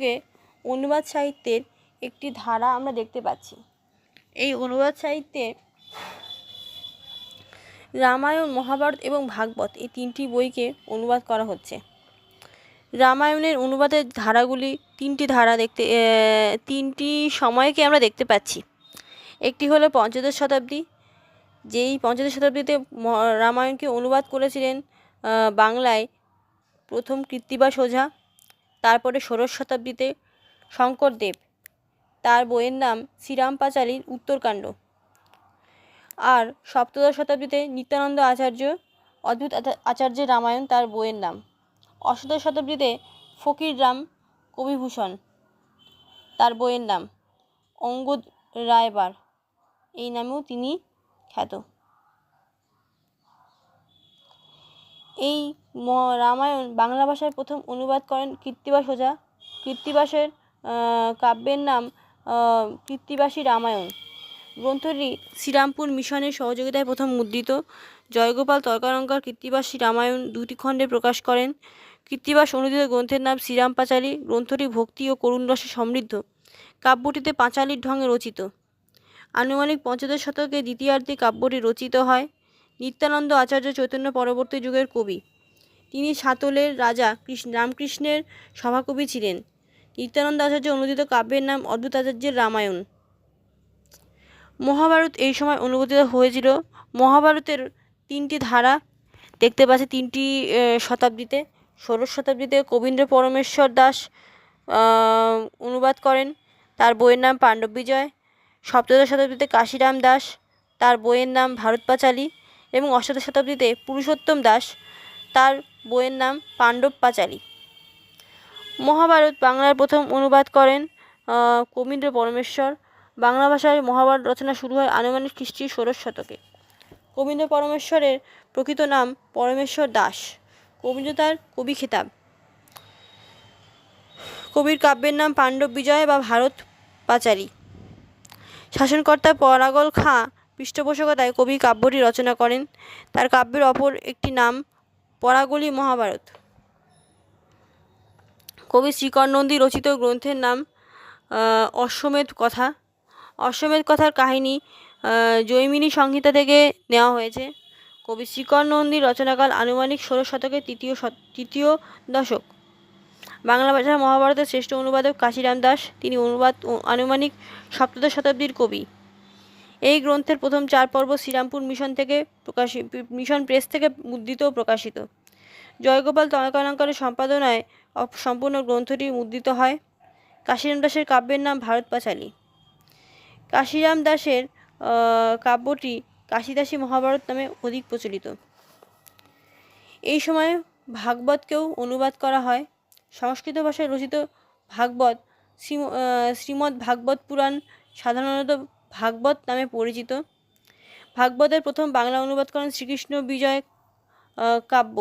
যুগে অনুবাদ সাহিত্যের একটি ধারা আমরা দেখতে পাচ্ছি। এই অনুবাদ সাহিত্যে রামায়ণ, মহাভারত এবং ভাগবত এই তিনটি বইকে অনুবাদ করা হচ্ছে। রামায়ণের অনুবাদের ধারাগুলি তিনটি ধারা দেখতে তিনটি সময়কে আমরা দেখতে পাচ্ছি। একটি হলো পঞ্চদশ শতাব্দী, যেই পঞ্চদশ শতাব্দীতে রামায়ণকে অনুবাদ করেছিলেন বাংলায় প্রথম কৃত্তিবাস ওঝা তারপরে ষোড়শ শতাব্দীতে শঙ্করদেব তার বইয়ের নাম শ্রীরাম পাঁচালীর উত্তরকাণ্ড। আর সপ্তদশ শতাব্দীতে নিত্যানন্দ আচার্য, অদ্ভুত আচার্যের রামায়ণ তার বইয়ের নাম। অষ্টাদশ শতাব্দীতে ফকির রাম কবিভূষণ তার বইয়ের নাম। অঙ্গদ রায়বার। এই নামেও তিনি খ্যাত। এই রামায়ণ বাংলা ভাষায় প্রথম অনুবাদ করেন কৃত্তিবাস ওঝা কৃত্তিবাসের কাব্যের নাম কৃত্তিবাসী রামায়ণ। গ্রন্থটি শ্রীরামপুর মিশনের সহযোগিতায় প্রথম মুদ্রিত। জয়গোপাল তর্কালঙ্কার কৃত্তিবাসী রামায়ণ দুটি খণ্ডে প্রকাশ করেন। কৃত্তিবাস অনুদিত গ্রন্থের নাম শ্রীরাম পাঁচালী গ্রন্থটি ভক্তি ও করুণ রসে সমৃদ্ধ। কাব্যটিতে পাঁচালীর ঢঙে রচিত। আনুমানিক পঞ্চদশ শতকে দ্বিতীয়ার্ধে কাব্যটি রচিত হয়। নিত্যানন্দ আচার্য চৈতন্য পরবর্তী যুগের কবি। তিনি সাতলের রাজা কৃষ্ণ, রামকৃষ্ণের সভাকবি ছিলেন। নিত্যানন্দ আচার্য অনুদিত কাব্যের নাম অদ্ভুত আচার্যের রামায়ণ। মহাভারত এই সময় অনুবাদিত হয়েছিল। মহাভারতের তিনটি ধারা দেখতে পাচ্ছি তিনটি শতাব্দীতে। ষোড়শ শতাব্দীতে কবীন্দ্র পরমেশ্বর দাস অনুবাদ করেন। তার বইয়ের নাম পাণ্ডব বিজয়। সপ্তদশ শতাব্দীতে কাশিরাম দাস। তার বইয়ের নাম ভারত পাঁচালী। এবং অষ্টাদশ শতাব্দীতে পুরুষোত্তম দাস তার বইয়ের নাম পাণ্ডব পাঁচালী। মহাভারত বাংলার প্রথম অনুবাদ করেন কবীন্দ্র পরমেশ্বর। বাংলা ভাষায় মহাভারত রচনা শুরু হয় আনুমানিক খ্রিস্টীয় ষোড়শ শতকে। কবীন্দ্র পরমেশ্বরের প্রকৃত নাম পরমেশ্বর দাস। কবীন্দ্র তার কবি খেতাব। কবির কাব্যের নাম পাণ্ডব বিজয় বা ভারত পাচারী শাসনকর্তা পরাগল খাঁ পৃষ্ঠপোষকতায় কবি কাব্যটি রচনা করেন। তার কাব্যের অপর একটি নাম পরাগলি মহাভারত। কবি শ্রীকর নন্দী রচিত গ্রন্থের নাম অশ্বমেধ কথা। অশ্বমেধ কথার কাহিনী জৈমিনী সংহিতা থেকে নেওয়া হয়েছে। কবি শ্রীকর নন্দীর রচনাকাল আনুমানিক ষোলো শতকের তৃতীয় তৃতীয় দশক। বাংলা ভাষার মহাভারতের শ্রেষ্ঠ অনুবাদক কাশিরাম দাস। তিনি অনুবাদ আনুমানিক সপ্তদশ শতাব্দীর কবি। এই গ্রন্থের প্রথম চার পর্ব শ্রীরামপুর মিশন থেকে প্রকাশিত মিশন প্রেস থেকে মুদ্রিত ও প্রকাশিত। জয়গোপাল তনকালঙ্কারের সম্পাদনায় সম্পূর্ণ গ্রন্থটি মুদ্রিত হয়। কাশিরাম দাসের কাব্যের নাম ভারত পাঁচালী। কাশিরাম দাসের কাব্যটি কাশিদাসী মহাভারত নামে অধিক প্রচলিত। এই সময় ভাগবতকেও অনুবাদ করা হয়। সংস্কৃত ভাষায় রচিত ভাগবত শ্রীমদ্ ভাগবত পুরাণ সাধারণত ভাগবত নামে পরিচিত। ভাগবতের প্রথম বাংলা অনুবাদ করেন শ্রীকৃষ্ণ বিজয় কাব্য।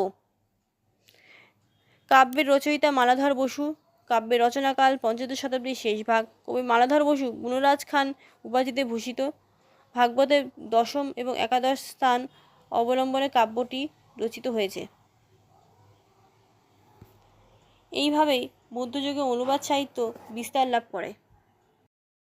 কাব্যের রচয়িতা মালাধর বসু। কাব্যের রচনাকাল পঞ্চদশ শতাব্দীর শেষ ভাগ। কবি মালাধর বসু গুণরাজ খান উপাধিতে ভূষিত। ভাগবতের দশম এবং একাদশ স্থান অবলম্বনে কাব্যটি রচিত হয়েছে। এইভাবেই মধ্যযুগে অনুবাদ সাহিত্য বিস্তার লাভ করে।